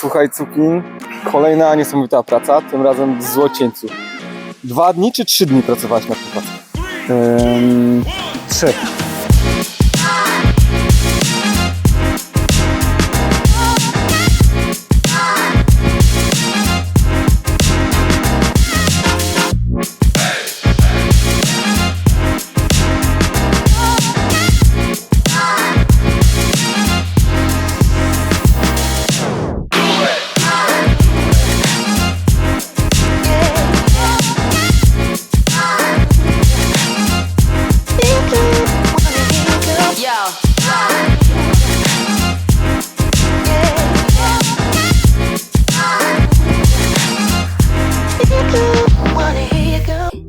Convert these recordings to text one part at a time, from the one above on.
Słuchaj, Cukin, kolejna niesamowita praca, tym razem w Złocieńcu. Dwa dni czy trzy dni pracowałeś nad tą pracą? Ym, trzy.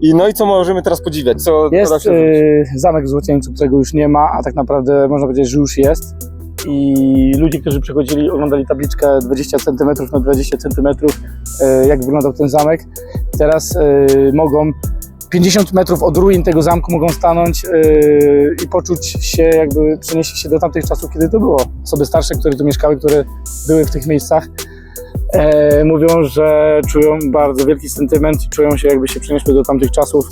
I no i co możemy teraz podziwiać? Co Jest się zrobić? y, zamek w Złocieńcu, którego już nie ma, a tak naprawdę można powiedzieć, że już jest. I ludzie, którzy przychodzili, oglądali tabliczkę 20 cm na 20 cm, y, jak wyglądał ten zamek. Teraz y, mogą 50 metrów od ruin tego zamku mogą stanąć y, i poczuć się, jakby przenieśli się do tamtych czasów, kiedy to było. Osoby starsze, które tu mieszkały, które były w tych miejscach, e, mówią, że czują bardzo wielki sentyment i czują się, jakby się przeniosły do tamtych czasów.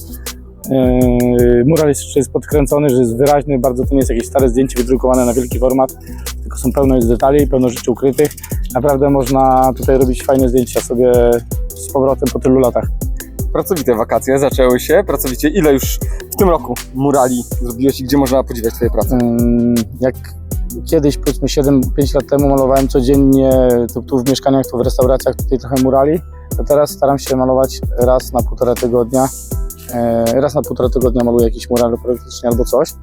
Yy, Mural jest, jeszcze jest podkręcony, że jest wyraźny, bardzo to nie jest jakieś stare zdjęcie wydrukowane na wielki format, tylko są pełno jest detali, pełno rzeczy ukrytych. Naprawdę można tutaj robić fajne zdjęcia sobie z powrotem po tylu latach. Pracowite wakacje zaczęły się, pracowicie. Ile już w tym roku murali zrobiłeś i gdzie można podziwiać twoje prace? Jak kiedyś, powiedzmy 7-5 lat temu malowałem codziennie, to tu w mieszkaniach, tu w restauracjach, tutaj trochę murali, to teraz staram się malować raz na półtora tygodnia. E, Raz na półtora tygodnia maluję jakiś mural praktycznie albo coś.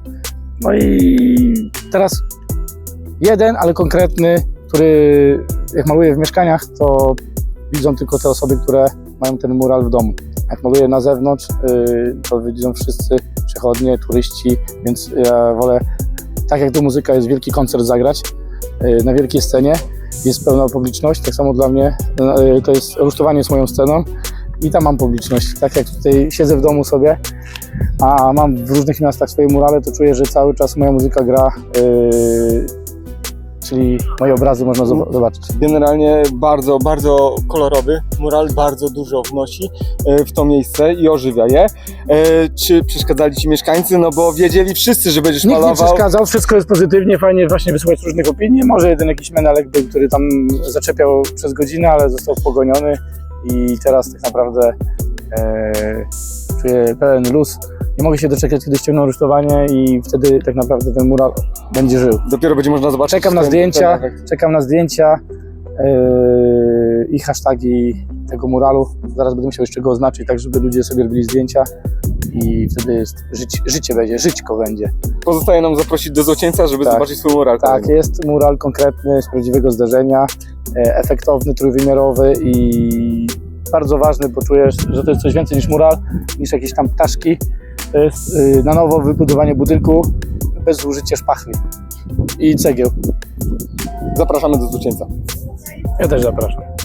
No i teraz jeden, ale konkretny, który jak maluję w mieszkaniach, to widzą tylko te osoby, które mają ten mural w domu. Jak maluję na zewnątrz, y, to widzą wszyscy przechodnie, turyści, więc ja wolę, tak jak tu muzyka jest wielki koncert zagrać y, na wielkiej scenie, jest pełna publiczność, tak samo dla mnie y, to jest rusztowanie z moją sceną i tam mam publiczność. Tak jak tutaj siedzę w domu sobie, a mam w różnych miastach swoje murale, to czuję, że cały czas moja muzyka gra, y, czyli moje obrazy można zob- zobaczyć. Generalnie bardzo, bardzo kolorowy. Mural bardzo dużo wnosi e, w to miejsce i ożywia je. E, Czy przeszkadzali ci mieszkańcy? No bo wiedzieli wszyscy, że będziesz Nikt nie malował. przeszkadzał, wszystko jest pozytywnie, fajnie właśnie wysłuchać różnych opinii. Może jeden jakiś menelek był, który tam zaczepiał przez godzinę, ale został pogoniony i teraz tak naprawdę e, czuję pełen luz. Nie mogę się doczekać, kiedy ściągną rusztowanie i wtedy tak naprawdę ten mural będzie żył. Dopiero będzie można zobaczyć. Czekam na zdjęcia, czekam na zdjęcia yy, i hashtagi tego muralu. Zaraz będę musiał jeszcze go oznaczyć, tak żeby ludzie sobie robili zdjęcia i wtedy jest, żyć, życie będzie, żyćko będzie. Pozostaje nam zaprosić do Złocieńca, żeby Tak. zobaczyć swój mural. Tak, jest mural konkretny z prawdziwego zdarzenia, e, efektowny, trójwymiarowy i bardzo ważny, bo czujesz, że to jest coś więcej niż mural, niż jakieś tam ptaszki. Jest y, na nowo wybudowanie budynku bez użycia szpachli i cegieł. Zapraszamy do Złocieńca. Ja też zapraszam.